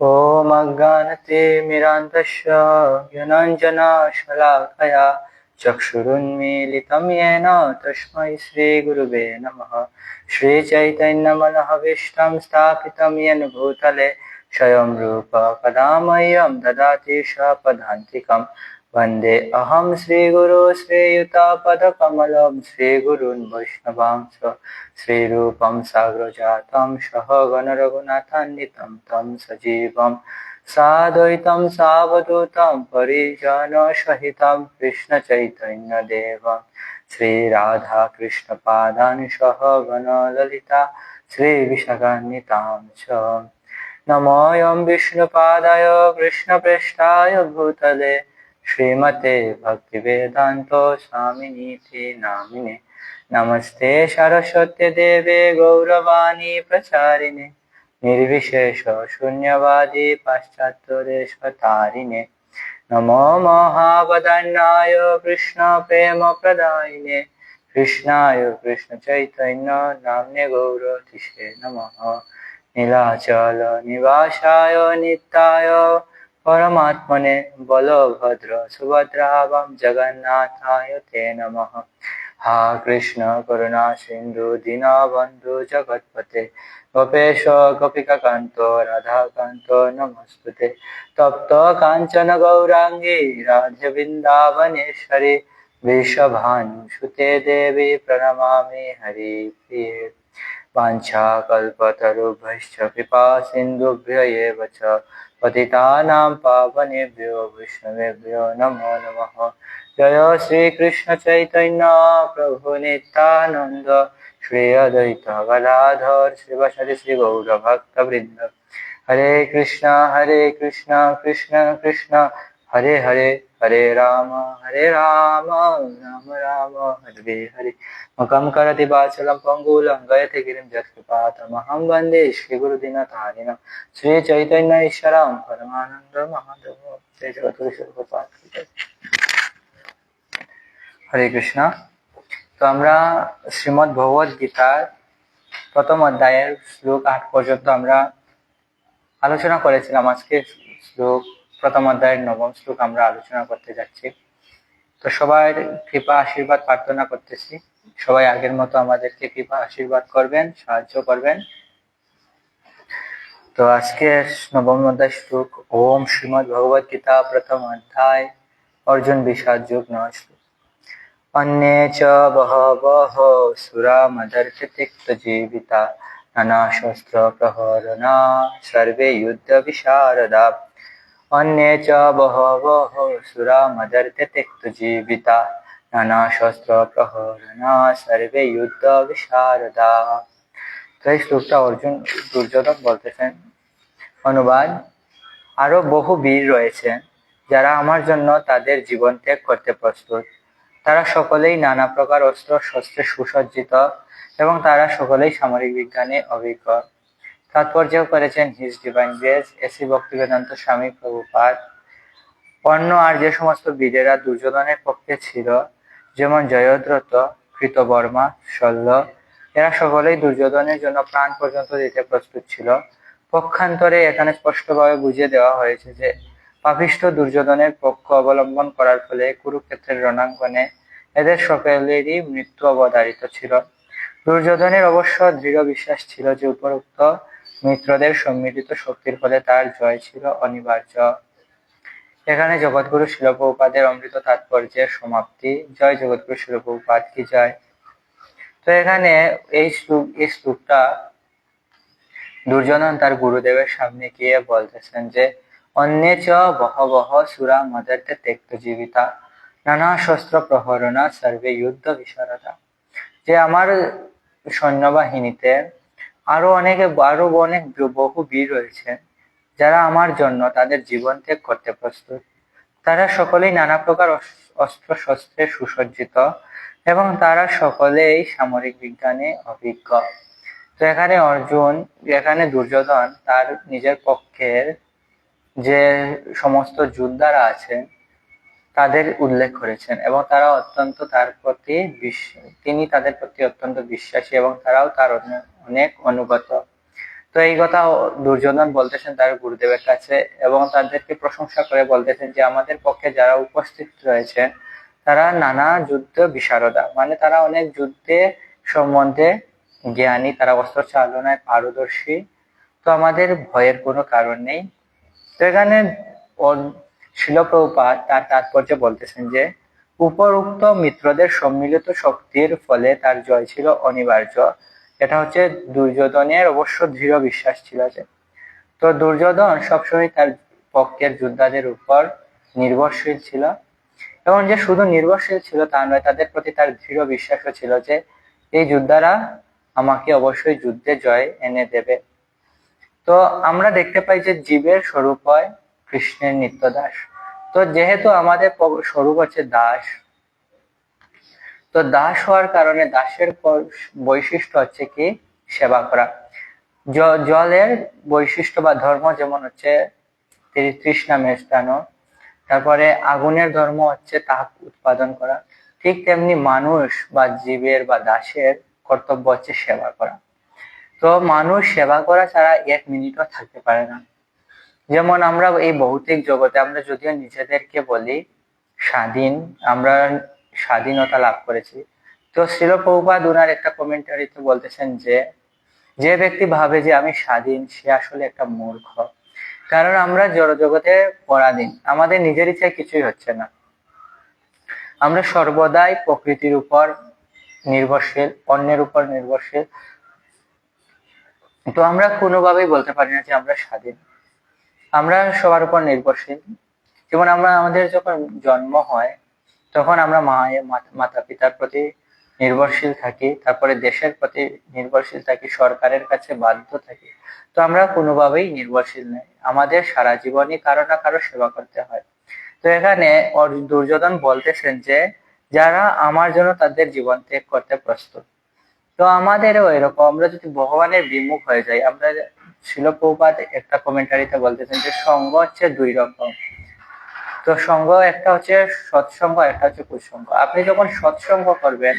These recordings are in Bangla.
ॐ अज्ञानतिमिरान्तस्य ज्ञानाञ्जनशलाकया चक्षुरुन्मीलितं येन तस्मै श्रीगुरुवे नमः। श्रीचैतन्यमनहविष्टं स्थापितं येन भूतले स्वयं रूप कदा मह्यं ददाति स्वपदान्तिकं वन्दे अहं श्रीगुरु श्रीयुतापदकमलं श्रीगुरून् वैष्णवांश श्रीरूपं साग्रजातं सह गणरघुनाथान्वितं तं सजीवं साद्वैतं सावधूतं परिजनसहितं कृष्णचैतन्यदेवं श्रीराधाकृष्णपादान् सह गणललिता श्रीविशाखान्वितां च नमोऽयं विष्णुपादाय कृष्णप्रेष्ठाय भूतले ಶ್ರೀಮತೆ ಭಕ್ತಿವೇದಾಂತ ಸ್ವಾಮಿನೀತಿ ನಾಮಿನೆ ನಮಸ್ತೆ ಸರಸ್ವತ್ಯ ದೇವೆ ಗೌರವಾಣಿ ಪ್ರಚಾರಿಣೆ ನಿರ್ವಿಶೇಷ ಶೂನ್ಯವಾದಿ ಪಾಶ್ಚಾತ್ಯರೇಶ್ವತಾರಿಣೆ ನಮೋ ಮಹಾವದನ್ನಾಯ কৃষ্ণ প্রেম প্রদায়িনে কৃষ্ণায় কৃষ্ণ চৈতন্য নামনে গৌরতিষে নমঃ নীলাচল নিবাসায় নিত্যায় परमात्मने बलभद्र सुभद्रावं जगन्नाथाय ते नमः हा कृष्ण करुणा सिन्धु दीनबन्धु जगत्पते गोपेश गोपिकान्त राधाकान्त नमस्ते तप्त काञ्चन गौराङ्गी राधे वृन्दावनेश्वरी वृषभानुसुते देवी प्रणमामि हरिप्रिये वाञ्छाकल्पतरुभ्यश्च कृपा सिन्धुभ्य एव च पतितानां पावनेभ्यो, वैष्णवेभ्यो नमो नमः। जय श्रीकृष्ण चैतन्य, प्रभु नित्यानन्द। श्री अद्वैत गदाधर, श्रीवसति श्री गौरभक्तवृन्द हरे कृष्ण हरे कृष्ण कृष्ण कृष्ण। हरे हरे। हरे राम हरे राम राम राम हरे हरे मुखं करति वाचलं पङ्गुलं गयति गिरिं यत्कृपातमहं वन्दे श्रीगुरुदिनतारिणं श्रीचैतन्य ईश्वरं परमानन्द महादेव जय जगद्गुरु শিরোপাত হরে কৃষ্ণ তো আমরা শ্রীমদ্ ভগবদ গীতার প্রথম অধ্যায়ের শ্লোক আট পর্যন্ত আমরা আলোচনা করেছিলাম আজকে শ্লোক প্রথম অধ্যায়ের নবম শ্লোক আমরা আলোচনা করতে যাচ্ছি। তো সবাই কৃপা আশীর্বাদ প্রার্থনা করতেছি। সবাই আগের মতো আমাদেরকে কৃপা আশীর্বাদ করবেন, সাহায্য করবেন। তো আজকে নবম অধ্যায় শ্লোক, ওম শ্রীমৎ ভগবত গীতা, প্রথম অধ্যায়, অর্জুন বিষাদ যুগ নয় শ্লোক। অন্যে চ বহবহ সুরা মদর্শ তিক্ত জীবিতা, নানা শস্ত্র প্রহরণা, সর্বে যুদ্ধ বিশারদা। অন্যে চ বহবহ সুরা মদর্তে তিক্ত জীবিতা নানা শস্ত্র প্রহরণা সর্বে যুদ্ধ বিশারদা তো এই শ্লোকটা অর্জুন দুর্যোধন বলতেছেন অনুবাদ আরও বহু বীর রয়েছেন যারা আমার জন্য তাদের জীবন ত্যাগ করতে প্রস্তুত তারা সকলেই নানা প্রকার অস্ত্র শস্ত্রে সুসজ্জিত এবং তারা সকলেই সামরিক বিজ্ঞানে অভিজ্ঞ তাৎপর্য করেছেন his divine grace A C Bhaktivedanta Swami Prabhupada. অন্য আর যে সমস্ত বীরেরা দুর্যোধনের পক্ষে ছিল, যেমন জয়দ্রত কৃতবর্মা, শল্য, এরা সকলেই দুর্যোধনের জন্য প্রাণ পর্যন্ত দিতে প্রস্তুত ছিল। পক্ষান্তরে এখানে স্পষ্টভাবে বুঝিয়ে দেওয়া হয়েছে যে, পাপিষ্ঠ দুর্যোধনের পক্ষ অবলম্বন করার ফলে কুরুক্ষেত্রের রণাঙ্গনে এদের সকলেরই মৃত্যু অবধারিত ছিল। দুর্যোধনের অবশ্য দৃঢ় বিশ্বাস ছিল যে, উপরোক্ত মিত্রদের সম্মিলিত শক্তির ফলে তার জয় ছিল অনিবার্য। এখানে জগৎগুরু শিলপ্রপাদের অমৃত তাৎপর্যের সমাপ্তি। জয় জগৎগুরু শিলপ্রপাত কি জয়? তো এখানে এই শ্লোক, এই শ্লোকটা দুর্যোধন তার গুরুদেবের সামনে গিয়ে বলতেছেন যে, অন্যে চ বহ বহ সুরা মদর্তে তেক্ত জীবিতা, নানা শস্ত্র প্রহরণা সর্বে যুদ্ধ বিশারদা। যে আমার সৈন্যবাহিনীতে আরও অনেকে, আরও অনেক বহু বীর রয়েছে যারা আমার জন্য তাদের জীবন ত্যাগ করতে প্রস্তুত। তারা সকলেই নানা প্রকার অস্ত্র শস্ত্রে সুসজ্জিত এবং তারা সকলেই সামরিক বিজ্ঞানে অভিজ্ঞ। তো এখানে অর্জুন, এখানে দুর্যোধন তার নিজের পক্ষের যে সমস্ত যোদ্ধারা আছেন তাদের উল্লেখ করেছেন এবং তারা অত্যন্ত তার প্রতি তিনি তাদের প্রতি অত্যন্ত বিশ্বাসী এবং তারাও তার অনেক অনুগত। তো এই কথা দুর্যোধন বলতেছেন তার গুরুদেবের কাছে এবং তাদেরকে প্রশংসা করে বলতেছেন যে, আমাদের পক্ষে যারা উপস্থিত রয়েছে, তারা নানা যুদ্ধ বিশারদা। মানে তারা অনেক যুদ্ধে সম্বন্ধে জ্ঞানী, তারা অস্ত্র চালনায় পারদর্শী। তো আমাদের ভয়ের কোনো কারণ নেই। তো এখানে শিলপ্রপাত তার তাৎপর্য বলতেছেন যে, উপরোক্ত মিত্রদের সম্মিলিত শক্তির ফলে তার জয় ছিল অনিবার্য। এটা হচ্ছে দুর্যোধনের অবশ্য দৃঢ় বিশ্বাস ছিল যে, তো দুর্যোধন সবসময় তার পক্ষের যোদ্ধাদের উপর নির্ভরশীল ছিল এবং যে শুধু নির্ভরশীল ছিল তা নয়, তাদের প্রতি তার দৃঢ় বিশ্বাসও ছিল যে, এই যোদ্ধারা আমাকে অবশ্যই যুদ্ধে জয় এনে দেবে। তো আমরা দেখতে পাই যে জীবের স্বরূপ হয় কৃষ্ণের নিত্য দাস তো যেহেতু আমাদের স্বরূপ হচ্ছে দাস, তো দাস হওয়ার কারণে দাসের বৈশিষ্ট্য হচ্ছে কি? সেবা করা। জলের বৈশিষ্ট্য বা ধর্ম যেমন হচ্ছে তৃষ্ণা মেষ্টানো তারপরে আগুনের ধর্ম হচ্ছে তাপ উৎপাদন করা। ঠিক তেমনি মানুষ বা জীবের বা দাসের কর্তব্য হচ্ছে সেবা করা। তো মানুষ সেবা করা ছাড়া এক মিনিটও থাকতে পারে না। যেমন আমরা এই ভৌতিক জগতে আমরা যদিও নিজেদেরকে বলি স্বাধীন, আমরা স্বাধীনতা লাভ করেছি। তো শিল উনার একটা কমেন্টারিতে বলতেছেন যে যে ব্যক্তি ভাবে যে আমি স্বাধীন, সে আসলে একটা মূর্খ। কারণ আমরা জড়জগতে পরাধীন, আমাদের নিজের ইচ্ছায় কিছুই হচ্ছে না। আমরা সর্বদাই প্রকৃতির উপর নির্ভরশীল, অন্যের উপর নির্ভরশীল। তো আমরা কোনোভাবেই বলতে পারি না যে আমরা স্বাধীন। আমরা সবার উপর নির্ভরশীল। যেমন আমরা, আমাদের যখন জন্ম হয়, তখন আমরা মাতা পিতার প্রতি নির্ভরশীল থাকি, তারপরে দেশের প্রতি নির্ভরশীল থাকি, সরকারের কাছে বাধ্য থাকি। তো আমরা কোনোভাবেই নির্ভরশীল নেই। আমাদের সারা জীবনই কারও না কারও সেবা করতে হয়। তো এখানে দুর্যোধন বলতেছেন যে, যারা আমার জন্য তাদের জীবন ত্যাগ করতে প্রস্তুত। তো আমাদেরও এরকম। আমরা যদি ভগবানের বিমুখ হয়ে যাই, আমরা শিলপ্রপাত একটা কমেন্টারিতে বলতেছেন যে সঙ্গ হচ্ছে দুই রকম। তো সঙ্গ একটা হচ্ছে সৎসঙ্গ, একটা হচ্ছে কুসঙ্গ। আপনি যখন সৎসঙ্গ করবেন,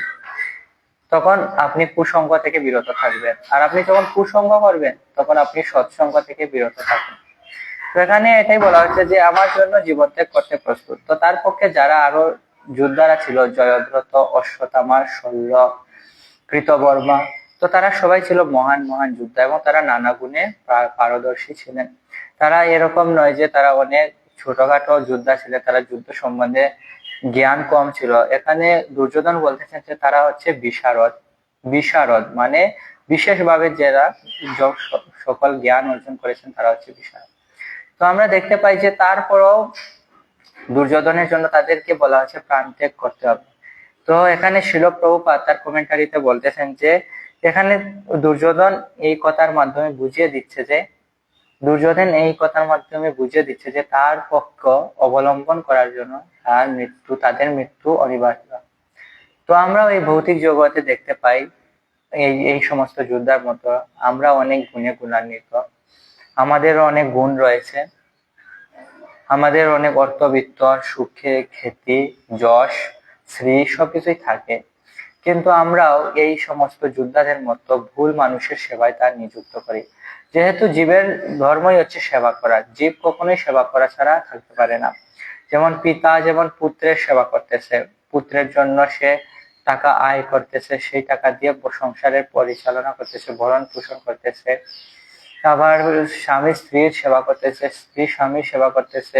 তখন আপনি কুসঙ্গ থেকে বিরত থাকবেন। আর আপনি যখন কুসঙ্গ করবেন, তখন আপনি সৎসঙ্গ থেকে বিরত থাকবেন। তো এখানে এটাই বলা হচ্ছে যে আমার জন্য জীবন ত্যাগ করতে প্রস্তুত। তো তার পক্ষে যারা আরও যোদ্ধারা ছিল জয়দ্রত অশ্বতামা শল্য কৃতবর্মা তো তারা সবাই ছিল মহান মহান যোদ্ধা এবং তারা নানা গুণে পারদর্শী ছিলেন। তারা এরকম নয় যে তারা অনেক ছোটখাটো যোদ্ধা ছিলেন তারা যুদ্ধ সম্বন্ধে জ্ঞান কম ছিল। এখানে দুর্যোধন বলতেছেন যে তারা হচ্ছে বিশারদ। বিশারদ মানে বিশেষভাবে যারা সকল জ্ঞান অর্জন করেছেন তারা হচ্ছে বিশারদ। তো আমরা দেখতে পাই যে তারপরও দুর্যোধনের জন্য তাদেরকে বলা হচ্ছে প্রাণ ত্যাগ করতে হবে। তো এখানে শিলপ্রভুপাত তার কমেন্টারিতে বলতেছেন যে এখানে দুর্যোধন এই কথার মাধ্যমে বুঝিয়ে দিচ্ছে যে, দুর্যোধন এই কথার মাধ্যমে বুঝিয়ে দিচ্ছে যে, তার পক্ষ অবলম্বন করার জন্য তার মৃত্যু, তাদের মৃত্যু অনিবার্য। তো আমরা এই ভৌতিক জগতে দেখতে পাই এই এই সমস্ত যোদ্ধার মতো। আমরা অনেক গুণে গুণান্বিত। আমাদেরও অনেক গুণ রয়েছে। আমাদের অনেক অর্থবিত্ত, সুখে খ্যাতি যশ, শ্রী সবকিছুই থাকে। কিন্তু আমরাও এই সমস্ত যোদ্ধাদের মতো ভুল মানুষের সেবায় তার নিযুক্ত করি। যেহেতু জীবের ধর্মই হচ্ছে সেবা করা, জীব কখনোই সেবা করা ছাড়া থাকতে পারে না। যেমন পিতা যেমন পুত্রের সেবা করতেছে, পুত্রের জন্য সে টাকা আয় করতেছে, সেই টাকা দিয়ে সংসারের পরিচালনা করতেছে, ভরণ পোষণ করতেছে। আবার স্বামী স্ত্রীর সেবা করতেছে, স্ত্রী স্বামীর সেবা করতেছে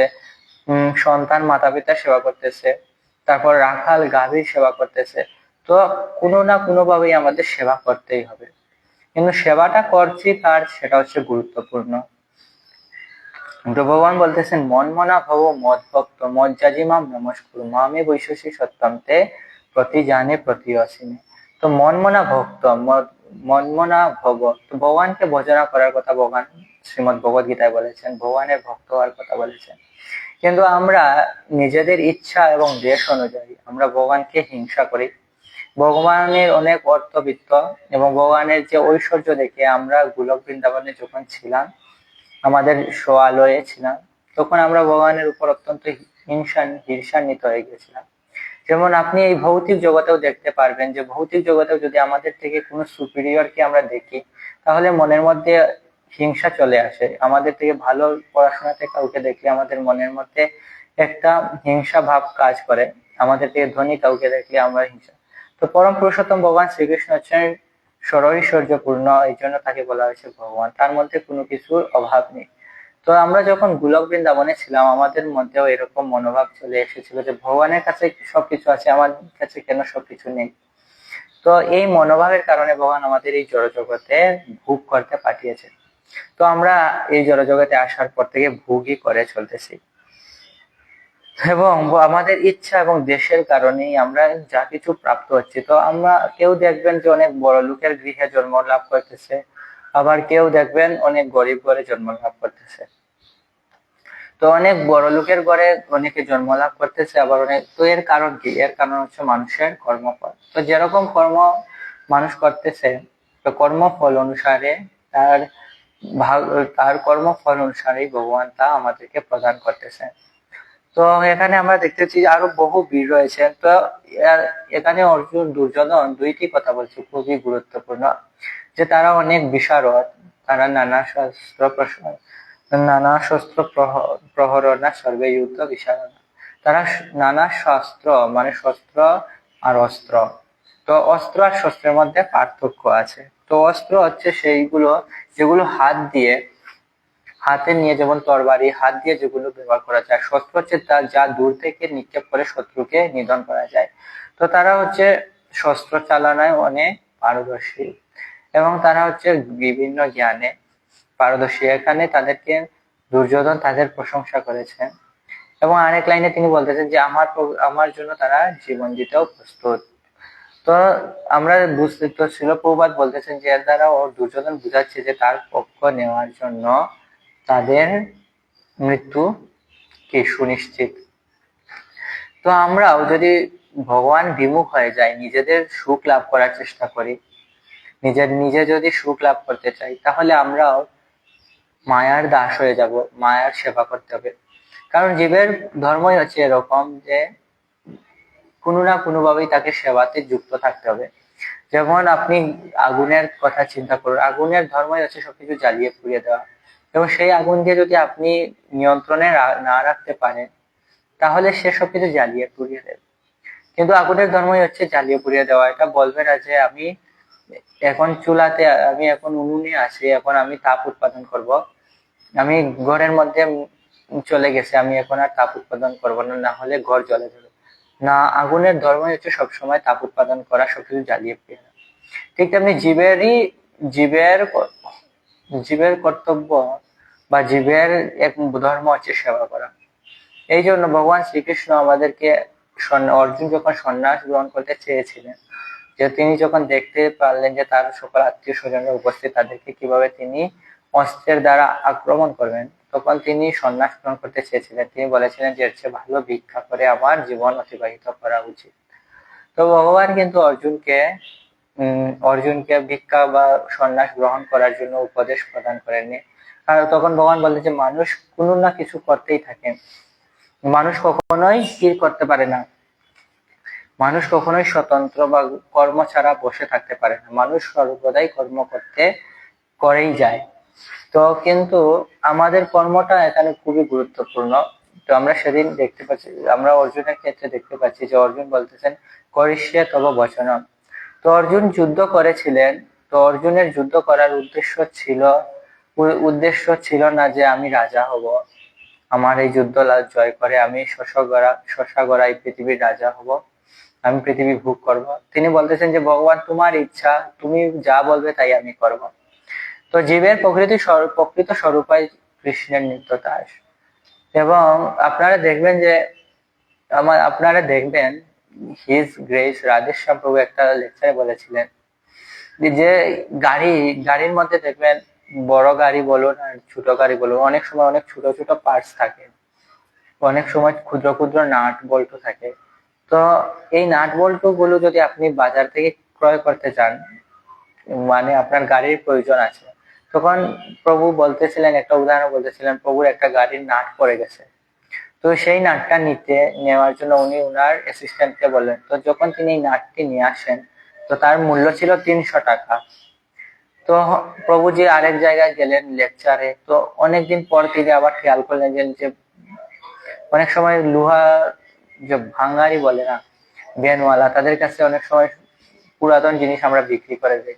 সন্তান মাতা পিতার সেবা করতেছে, তারপর রাখাল গাভীর সেবা করতেছে। তো কোনো না কোনো ভাবেই আমাদের সেবা করতেই হবে। কিন্তু সেবাটা করছি তার সেটা হচ্ছে গুরুত্বপূর্ণ। তো ভগবান বলতেছেন, মন মনা ভব মদ ভক্ত মজ্জাজিমাম নমস্কুর মামে বৈশসী সত্যমতে প্রতি জানে প্রতি অসীমে। তো মনমনা ভক্ত মনমনা ভব। তো ভগবানকে ভজনা করার কথা ভগবান শ্রীমদ ভগবত গীতায় বলেছেন, ভগবানের ভক্ত হওয়ার কথা বলেছেন। কিন্তু আমরা নিজেদের ইচ্ছা এবং দেশ অনুযায়ী আমরা ভগবানকে হিংসা করি। ভগবানের অনেক অর্থবিত্ত এবং ভগবানের যে ঐশ্বর্য দেখে আমরা গোলক বৃন্দাবনে যখন ছিলাম, আমাদের সোয়ালয়ে ছিলাম, তখন আমরা ভগবানের উপর অত্যন্ত হিংসা হিংসান্বিত হয়ে গেছিলাম। যেমন আপনি এই ভৌতিক জগতেও দেখতে পারবেন যে ভৌতিক জগতেও যদি আমাদের থেকে কোনো সুপিরিয়রকে আমরা দেখি, তাহলে মনের মধ্যে হিংসা চলে আসে। আমাদের থেকে ভালো পড়াশোনাতে কাউকে দেখলে আমাদের মনের মধ্যে একটা হিংসা ভাব কাজ করে। আমাদের থেকে ধনী কাউকে দেখলে আমরা হিংসা তো পরম পুরুষোত্তম ভগবান শ্রীকৃষ্ণ হচ্ছেন সরৈশ্বর্যপূর্ণ এই জন্য তাকে বলা হয়েছে ভগবান। তার মধ্যে কোনো কিছুর অভাব নেই। তো আমরা যখন গোলক বৃন্দাবনে ছিলাম, আমাদের মধ্যেও এরকম মনোভাব চলে এসেছিল যে ভগবানের কাছে সবকিছু আছে, আমার কাছে কেন সবকিছু নেই? তো এই মনোভাবের কারণে ভগবান আমাদের এই জড়জগতে ভোগ করতে পাঠিয়েছে তো আমরা এই জড়জগতে আসার পর থেকে ভোগই করে চলতেছি। এবং আমাদের ইচ্ছা এবং দেশের কারণেই আমরা যা কিছু প্রাপ্ত হচ্ছে। তো আমরা কেউ দেখবেন যে অনেক বড় লোকের গৃহে জন্ম লাভ করতেছে, আবার কেউ দেখবেন অনেক গরিব ঘরে জন্ম লাভ করতেছে। তো অনেক বড় লোকের ঘরে অনেকে জন্ম লাভ করতেছে, আবার অনেক, তো এর কারণ কি? এর কারণ হচ্ছে মানুষের কর্মফল। তো যেরকম কর্ম মানুষ করতেছে, তো কর্মফল অনুসারে তার ভাগ তার কর্মফল অনুসারেই ভগবান তা আমাদেরকে প্রদান করতেছে। তো এখানে আমরা দেখতেছি আরও বহু বীর রয়েছে। তো এখানে অর্জুন, দুর্যোধন দুইটি কথা বলছে, খুবই গুরুত্বপূর্ণ। যে তারা অনেক বিশারদ, তারা নানা শাস্ত্র নানা শস্ত্র প্রহরণা সর্বে যুদ্ধ বিশারদ। তারা নানা শস্ত্র মানে শস্ত্র আর অস্ত্র। তো অস্ত্র আর শস্ত্রের মধ্যে পার্থক্য আছে। তো অস্ত্র হচ্ছে সেইগুলো, যেগুলো হাত দিয়ে হাতে নিয়ে যেমন তরবারি, হাত দিয়ে যেগুলো ব্যবহার করা যায় শস্ত্র হচ্ছে তার যা দূর থেকে নিক্ষেপ করে শত্রুকে নিধন করা যায়। তো তারা হচ্ছে শস্ত্র চালানায় অনেক পারদর্শী এবং তারা হচ্ছে বিভিন্ন জ্ঞানে পারদর্শী। এখানে তাদেরকে দুর্যোধন তাদের প্রশংসা করেছেন এবং আরেক লাইনে তিনি বলতেছেন যে, আমার আমার জন্য তারা জীবন দিতেও প্রস্তুত। তো আমরা বুঝতে, তো শিলপ্রবাদ বলতেছেন যে, এর দ্বারা ও দুর্যোধন বুঝাচ্ছে যে, তার পক্ষ নেওয়ার জন্য তাদের মৃত্যু কি সুনিশ্চিত? তো আমরাও যদি ভগবান বিমুখ হয়ে যাই, নিজেদের সুখ লাভ করার চেষ্টা করি, নিজের নিজে যদি সুখ লাভ করতে চাই, তাহলে আমরাও মায়ার দাস হয়ে যাব, মায়ার সেবা করতে হবে। কারণ জীবের ধর্মই হচ্ছে এরকম যে কোনো না কোনো ভাবেই তাকে সেবাতে যুক্ত থাকতে হবে। যেমন আপনি আগুনের কথা চিন্তা করুন, আগুনের ধর্মই হচ্ছে সবকিছু জ্বালিয়ে পুড়িয়ে দেওয়া। এবং সেই আগুন দিয়ে যদি আপনি নিয়ন্ত্রণে না রাখতে পারেন, তাহলে সে সবকিছু জ্বালিয়ে পুড়িয়ে দেবে। কিন্তু আগুনের ধর্মই হচ্ছে জ্বালিয়ে পুড়িয়ে দেওয়া। এটা বলবে না যে আমি এখন চুলাতে, আমি এখন উনুনে আছি, এখন আমি তাপ উৎপাদন করব। আমি ঘরের মধ্যে চলে গেছে, আমি এখন আর তাপ উৎপাদন করব না না হলে ঘর জ্বলে যাবে। না, আগুনের ধর্মই হচ্ছে সবসময় তাপ উৎপাদন করা সবকিছু জ্বালিয়ে পুড়িয়ে ঠিক তেমনি জীবেরই, জীবের জীবের কর্তব্য বা জীবের এক ধর্ম হচ্ছে সেবা করা। এই জন্য ভগবান শ্রীকৃষ্ণ আমাদেরকে অর্জুন যখন সন্ন্যাস গ্রহণ করতে চেয়েছিলেন, যে তিনি যখন দেখতে পারলেন যে তার সকল আত্মীয় স্বজনরা উপস্থিত, তাদেরকে কীভাবে তিনি অস্ত্রের দ্বারা আক্রমণ করবেন, তখন তিনি সন্ন্যাস গ্রহণ করতে চেয়েছিলেন। তিনি বলেছিলেন যে হচ্ছে ভালো ভিক্ষা করে আমার জীবন অতিবাহিত করা উচিত। তো ভগবান কিন্তু অর্জুনকে অর্জুনকে ভিক্ষা বা সন্ন্যাস গ্রহণ করার জন্য উপদেশ প্রদান করেননি। আর তখন ভগবান বলে যে, মানুষ কোনো না কিছু করতেই থাকে। মানুষ কখনোই স্থির করতে পারে না। মানুষ কখনোই স্বতন্ত্র বা কর্ম ছাড়া বসে থাকতে পারে না। মানুষ সর্বদাই কর্ম করতে, করেই যায়। তো কিন্তু আমাদের কর্মটা এখানে খুবই গুরুত্বপূর্ণ। তো আমরা সেদিন দেখতে পাচ্ছি, আমরা অর্জুনের ক্ষেত্রে দেখতে পাচ্ছি যে, অর্জুন বলতেছেন, করিষ্যে তব বচন তো অর্জুন যুদ্ধ করেছিলেন। তো অর্জুনের যুদ্ধ করার উদ্দেশ্য ছিল উদ্দেশ্য ছিল না যে আমি রাজা হব। আমার এই যুদ্ধ জয় করে আমি শশগড়া পৃথিবীর রাজা হব। আমি পৃথিবী ভোগ করব। তিনি বলতেছেন যে, ভগবান, তোমার ইচ্ছা, তুমি যা বলবে তাই আমি করব। তো জীবের প্রকৃতি প্রকৃত স্বরূপাই কৃষ্ণের নিত্য দাস এবং আপনারা দেখবেন যে, আমার আপনারা দেখবেন হিজ গ্রেস রাধেশ্যাম প্রভু একটা লেকচারে বলেছিলেন যে গাড়ি, গাড়ির মধ্যে দেখবেন বড় গাড়ি বলুন আর ছোট গাড়ি বলুন, অনেক সময় অনেক ছোট ছোট পার্টস থাকে। অনেক সময় ক্ষুদ্র ক্ষুদ্র নাট বল্টু থাকে। তো এই নাট বল্টু গুলো যদি আপনি বাজার থেকে ক্রয় করতে চান মানে আপনার গাড়ির প্রয়োজন আছে, তখন প্রভু বলতেছিলেন, একটা উদাহরণ বলতেছিলেন, প্রভুর একটা গাড়ির নাট পড়ে গেছে। তো সেই নাটটা নিতে, নেওয়ার জন্য উনি উনার অ্যাসিস্ট্যান্টকে বললেন। তো যখন তিনি এই নাটটি নিয়ে আসেন, তো তার মূল্য ছিল তিনশো টাকা। তো প্রভুজি আরেক জায়গায় গেলেন লেকচারে তো অনেকদিন পর তিনি আবার খেয়াল করলেন যে অনেক সময় লোহা যে ভাঙ্গারি বলে না ভ্যানওয়ালা তাদের কাছে অনেক সময় পুরাতন জিনিস আমরা বিক্রি করে দিই।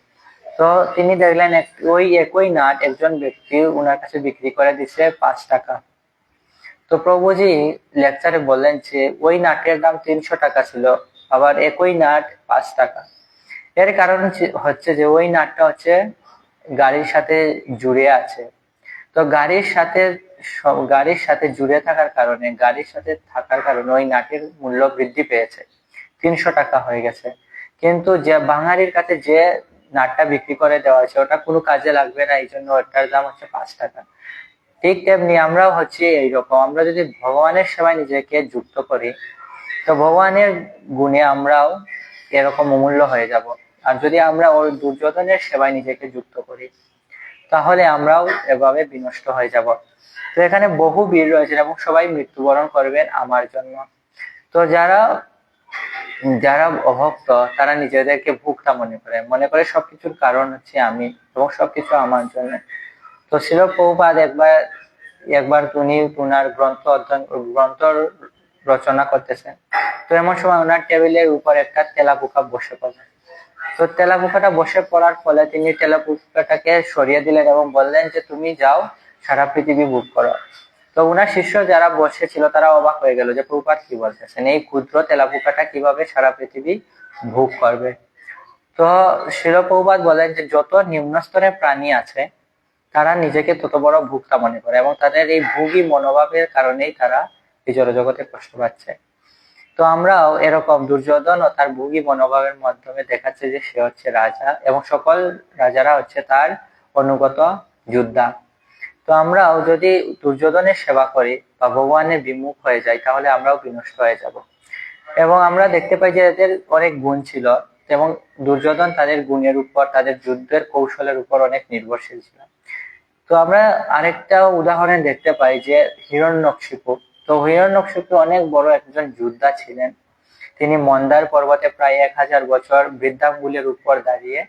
তো তিনি দেখলেন ওই একই নাট একজন ব্যক্তি ওনার কাছে বিক্রি করে দিছে পাঁচ টাকা। তো প্রভুজি লেকচারে বললেন যে, ওই নাটের দাম তিনশো টাকা ছিল, আবার একই নাট পাঁচ টাকা। এর কারণ হচ্ছে- যে, ওই নাটটা হচ্ছে গাড়ির সাথে জুড়ে আছে। তো গাড়ির সাথে গাড়ির সাথে জুড়ে থাকার কারণে, গাড়ির সাথে থাকার কারণে ওই নাটের মূল্য বৃদ্ধি পেয়েছে। তিনশো টাকা হয়ে গেছে। কিন্তু যে বাঙালির কাছে যে নাটটা বিক্রি করে দেওয়া হয়েছে, ওটা কোনো কাজে লাগবে না এই জন্য ওটার দাম হচ্ছে পাঁচ টাকা। ঠিক তেমনি আমরাও হচ্ছে এইরকম। আমরা যদি ভগবানের সেবায় নিজেকে যুক্ত করি, তো ভগবানের গুণে আমরাও এরকম অমূল্য হয়ে যাব। আর যদি আমরা ওই দুর্যোধনের সেবায় নিজেকে যুক্ত করি, তাহলে আমরাও এভাবে বিনষ্ট হয়ে যাব। তো এখানে বহু বীর রয়েছেন এবং সবাই মৃত্যুবরণ করবেন আমার জন্য। তো যারা যারা অভক্ত, তারা নিজেদেরকে ভুক্তা মনে করে। মনে করে সবকিছুর কারণ হচ্ছে আমি এবং সবকিছু আমার জন্য। তো শিল প্রভুপাদ একবার একবার তিনি উনার গ্রন্থ অধ্যয়ন গ্রন্থ রচনা করতেছেন। তো এমন সময় ওনার টেবিলের উপর একটা তেলাপোকা বসে পড়ে। তো তেলাপোকাটা বসে পড়ার ফলে তিনি তেলাপোকাটাকে সরিয়ে দিলেন এবং বললেন যে, তুমি যাও, সারা পৃথিবী বুক করো। তো উনার শিষ্য যারা বসেছিল, তারা অবাক হয়ে গেল যে প্রভুপাত কি বলতেছেন? এই ক্ষুদ্র তেলাপোকাটা কীভাবে সারা পৃথিবী ভোগ করবে? তো শিলপ্রভুপাত বলেন যে, যত নিম্ন স্তরের প্রাণী আছে তারা নিজেকে তত বড় ভুক্তা মনে করে এবং তাদের এই ভোগী মনোভাবের কারণেই তারা এই জড়জগতে কষ্ট পাচ্ছে। তো আমরাও এরকম দুর্যোধন ও তার ভোগী মনোভাবের মাধ্যমে দেখাচ্ছে যে সে হচ্ছে রাজা এবং সকল রাজারা হচ্ছে তার অনুগত যোদ্ধা। তো আমরাও যদি দুর্যোধনের সেবা করি বা ভগবানের বিমুখ হয়ে যাই তাহলে আমরাও বিনষ্ট হয়ে যাব। এবং আমরা দেখতে পাই যে এদের অনেক গুণ ছিল। এবং দুর্যোধন তাদের গুণের উপর, তাদের যুদ্ধের কৌশলের উপর অনেক নির্ভরশীল ছিল তো আমরা আরেকটা উদাহরণ দেখতে পাই যে হিরণ্যকশিপু। তো হিরণ্যকশিপু অনেক বড় একজন যোদ্ধা ছিলেন। তিনি মন্দার পর্বতে প্রায় এক হাজার বছর বৃদ্ধাঙ্গুলের উপর দাঁড়িয়ে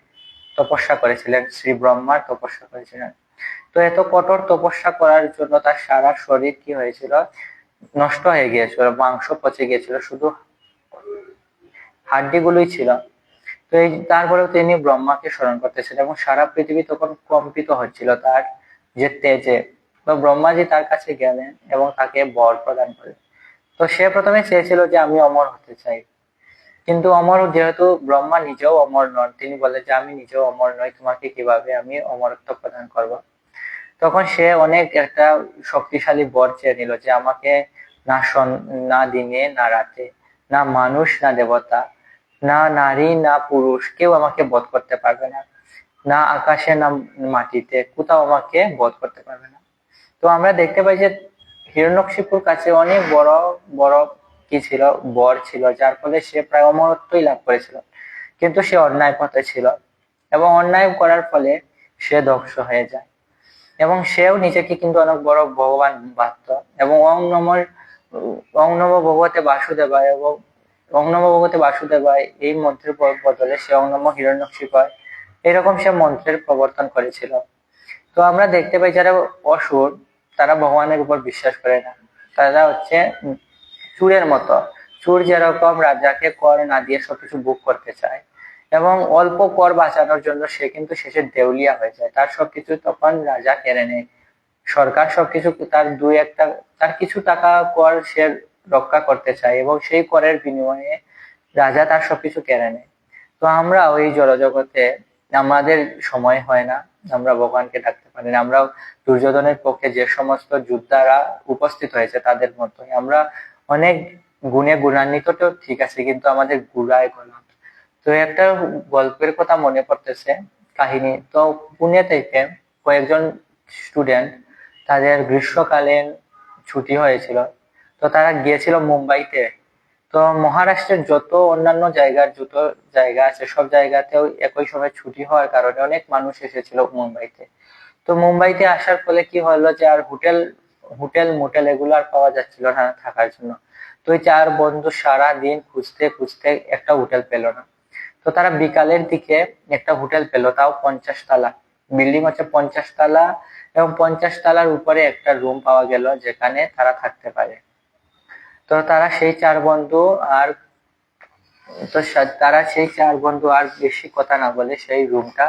তপস্যা করেছিলেন, শ্রী ব্রহ্মার তপস্যা করেছিলেন। তো এত কঠোর তপস্যা করার জন্য তার সারা শরীর কি হয়েছিল? নষ্ট হয়ে গিয়েছিল, মাংস পচে গিয়েছিল, শুধু হাড্ডিগুলোই ছিল। তো এই তারপরেও তিনি ব্রহ্মাকে স্মরণ করতেছিলেন এবং সারা পৃথিবী তখন কম্পিত হচ্ছিল তার যে তেজে। তো ব্রহ্মাজি তার কাছে গেলেন এবং তাকে বর প্রদান করেন তো সে প্রথমে চেয়েছিল যে আমি অমর হতে চাই। কিন্তু অমর যেহেতু ব্রহ্মা নিজেও অমর নন, তিনি বলে যে আমি নিজেও অমর নই, তোমাকে কীভাবে আমি অমরত্ব প্রদান করব? তখন সে অনেক একটা শক্তিশালী বর চেয়ে নিল যে আমাকে না সন- না দিনে, না রাতে, না মানুষ, না দেবতা না নারী, না পুরুষ, কেউ আমাকে বধ করতে পারবে না। না আকাশে, না মাটিতে, কোথাও আমাকে বধ করতে পারবে না। তো আমরা দেখতে পাই যে হিরণ্যকশিপুর কাছে অনেক বড় বড় কি ছিল? বর ছিল, যার ফলে সে প্রায় অমরত্বই লাভ করেছিল। কিন্তু সে অন্যায় পথে ছিল এবং অন্যায় করার ফলে সে ধ্বংস হয়ে যায়। এবং সেও নিজেকে কিন্তু অনেক বড় ভগবান ভাবত এবং অং নমর অং নম ভগবতে বাসুদেবায় এবং অং নম ভগবতে বাসুদেবায় এই মন্ত্রের বদলে সে অং নম হিরণ্যকশিপায় এরকম সে মন্ত্রের প্রবর্তন করেছিল। তো আমরা দেখতে পাই যারা অসুর, তারা ভগবানের উপর বিশ্বাস করে না। তারা হচ্ছে চুরের মতো। চুর যেরকম রাজাকে কর না দিয়ে সবকিছু বুক করতে চায় এবং অল্প কর বাঁচানোর জন্য সে কিন্তু শেষে দেউলিয়া হয়ে যায়। তার সবকিছু তখন রাজা কেড়ে নেয়। সরকার সবকিছু তার দুই একটা, তার কিছু টাকা কর সে রক্ষা করতে চায় এবং সেই করের বিনিময়ে রাজা তার সবকিছু কেড়ে নেয়। তো আমরা ওই জলজগতে আমাদের সময় হয় না, আমরা ভগবানকে ডাকতে পারি না, আমরাও দুর্যোধনের পক্ষে যে সমস্ত যোদ্ধারা উপস্থিত হয়েছে তাদের মতোই, আমরা অনেক গুণে গুণান্বিত তো ঠিক আছে, কিন্তু আমাদের গুড়ায় গলত। তো একটা গল্পের কথা মনে পড়তেছে কাহিনী। তো পুনে থেকে কয়েকজন স্টুডেন্ট তাদের গ্রীষ্মকালীন ছুটি হয়েছিল। তো তারা গিয়েছিল মুম্বাইতে। তো মহারাষ্ট্রের যত অন্যান্য জায়গার, যত জায়গা আছে, সব জায়গাতেও একই সময় ছুটি হওয়ার কারণে অনেক মানুষ এসেছিল মুম্বাইতে। তো মুম্বাইতে আসার ফলে কি হলো যে আর হোটেল হোটেল, মোটেল এগুলো আর পাওয়া যাচ্ছিল না থাকার জন্য। তো ওই চার বন্ধু সারা দিন খুঁজতে খুঁজতে একটা হোটেল পেল না। তো তারা বিকালের দিকে একটা হোটেল পেল, তাও পঞ্চাশ তালা। বিল্ডিং হচ্ছে পঞ্চাশ তালা এবং পঞ্চাশ তালার উপরে একটা রুম পাওয়া গেল, যেখানে তারা থাকতে পারে। তো তারা সেই চার বন্ধু আর তো তারা সেই চার বন্ধু আর বেশি কথা না বলে সেই রুমটা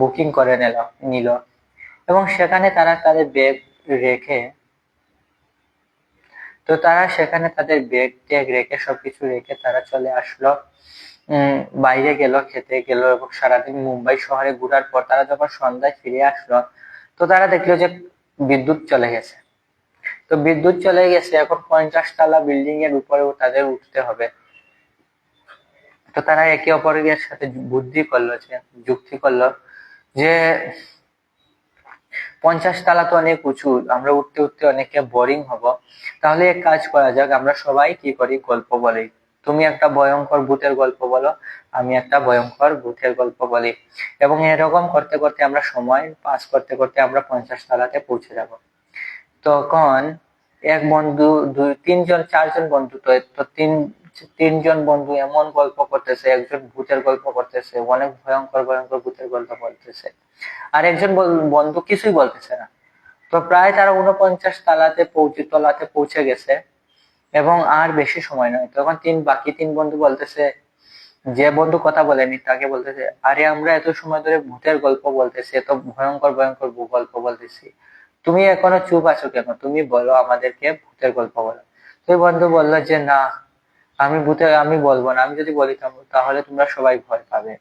বুকিং করে নিল নিল। এবং সেখানে তারা তাদের ব্যাগ রেখে তো তারা সেখানে তাদের ব্যাগ ট্যাগ রেখে সবকিছু রেখে তারা চলে আসলো। বাইরে গেল, খেতে গেল এবং সারাদিন মুম্বাই শহরে ঘোরার পর তারা যখন সন্ধ্যায় ফিরে আসলো, তো তারা দেখল যে বিদ্যুৎ চলে গেছে। তো বিদ্যুৎ চলে গেছে, এখন পঞ্চাশ তলা বিল্ডিং এর উপরে তাদের উঠতে হবে। তো তারা একে অপরের সাথে বুদ্ধি করল যুক্তি করল, যে পঞ্চাশ তালা তো অনেক উঁচু, আমরা উঠতে উঠতে অনেকে বোরিং হব। তাহলে এক কাজ করা যাক, আমরা সবাই কি করি গল্প বলি। তুমি একটা ভয়ঙ্কর ভূতের গল্প বলো, আমি একটা ভয়ঙ্কর ভূতের গল্প বলি। এবং এরকম করতে করতে আমরা সময় পাস করতে করতে আমরা পঞ্চাশ তালাতে পৌঁছে যাব। তখন এক বন্ধু, দুই, তিনজন, চারজন বন্ধু, তো তিন, তিনজন বন্ধু এমন গল্প করতেছে, একজন ভূতের গল্প করতেছে, অনেক ভয়ঙ্কর ভয়ঙ্কর ভূতের গল্প বলতেছে আর একজন বন্ধু কিছুই বলতেছে না। তো প্রায় তারা উনপঞ্চাশ তালাতে পৌঁছে, তলাতে পৌঁছে গেছে, এবং আর বেশি সময় নয়। তখন তিন, বাকি তিন বন্ধু বলতেছে, যে বন্ধু কথা বলেনি, তাকে বলতেছে, আরে, আমরা এত সময় ধরে ভূতের গল্প বলতেছি, এত ভয়ঙ্কর ভয়ঙ্কর গল্প বলতেছি। তুমি এখনও চুপ আছো কেন? তুমি বলো আমাদেরকে ভূতের গল্প বলো। তো বন্ধু বলল যে, না, আমি ভূতের আমি বলব না। আমি যদি বলি তাহলে- তোমরা সবাই ভয় পাবে।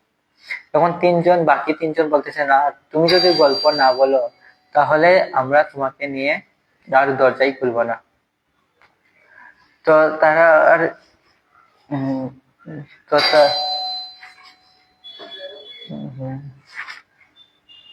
তখন তিনজন, বাকি তিনজন বলতেছে, না, তুমি যদি গল্প না বলো, তাহলে আমরা তোমাকে নিয়ে আর দরজাই খুলবো না। তো তারা আর তো